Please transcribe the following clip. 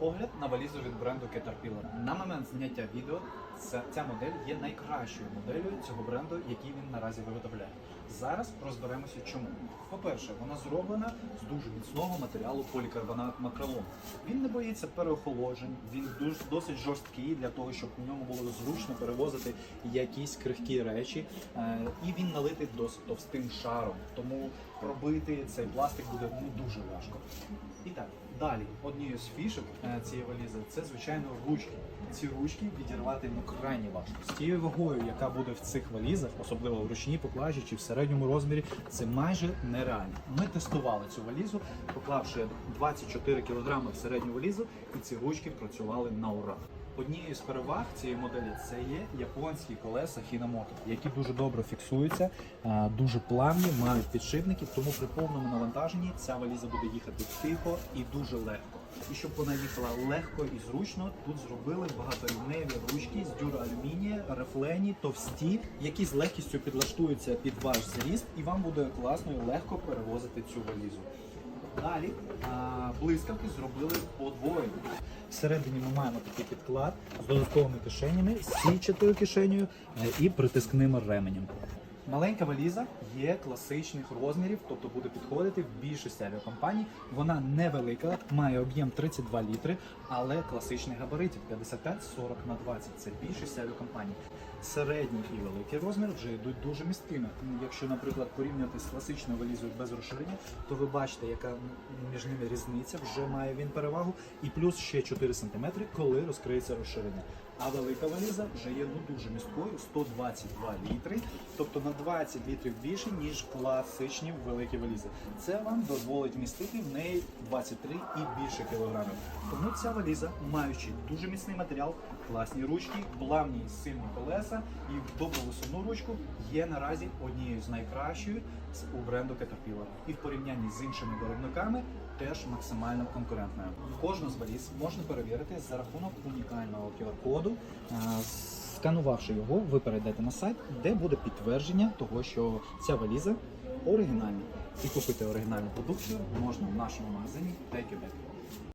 Огляд на валізу від бренду Caterpillar. На момент зняття відео ця, ця модель є найкращою моделлю цього бренду, який він наразі виготовляє. Зараз розберемося, чому. По-перше, вона зроблена з дуже міцного матеріалу полікарбонат макролон. Він не боїться переохолоджень, він дуже досить жорсткий для того, щоб у ньому було зручно перевозити якісь крихкі речі. Е, І він налитий досить товстим шаром, тому пробити цей пластик буде ну, дуже важко. І так, далі однією з фішок цієї валізи це звичайно ручки. Ці ручки відірвати ну крайні важко. З тією вагою, яка буде в цих валізах, особливо в ручній поклажі чи в середньому розмірі, це майже нереально. Ми тестували цю валізу, поклавши 24 кг в середню валізу, і ці ручки працювали на ура. Однією з переваг цієї моделі це є японські колеса Hinamoto, які дуже добре фіксуються, е, дуже плавні, мають підшипники, тому при повному навантаженні ця валіза буде їхати тихо і дуже легко. І щоб вона їхала легко і зручно, тут зробили багаторівневі ручки з дюроалюмінія, рефлені, товсті, які з легкістю підлаштуються під ваш зріст, і вам буде класно і легко перевозити цю валізу. Далі блискавки зробили подвоєні. Всередині ми маємо такий підклад з додатковими кишенями, з січатою кишенею е, і притискним ременем. Маленька валіза є класичних розмірів, тобто буде підходити в більшості авіакомпаній. Вона невелика, має об'єм 32 літри, але класичних габаритів 55-40 на 20. Це більшість авіакомпаній. Середній і великий розмір вже йдуть дуже місткими. Якщо, наприклад, порівняти з класичною валізою без розширення, то ви бачите, яка між ними різниця, вже має він перевагу, і плюс ще 4 см, коли розкриється розширення. А велика валіза вже є ну дуже місткою 122 літри, тобто на 20 літрів більше, ніж класичні великі валізи. Це вам дозволить містити в неї 23 і більше кілограмів. Тому ця валіза, маючи дуже міцний матеріал, класні ручки, плавні і сильні колеса і добру висувну ручку, є наразі однією з найкращою з- у бренду Caterpillar. І в порівнянні з іншими виробниками теж максимально конкурентною. Кожну з валіз можна перевірити за рахунок унікального QR-коду. Сканувавши його, ви перейдете на сайт, де буде підтвердження того, що ця валіза оригінальна. І купити оригінальну продукцію можна в нашому магазині Take It Back.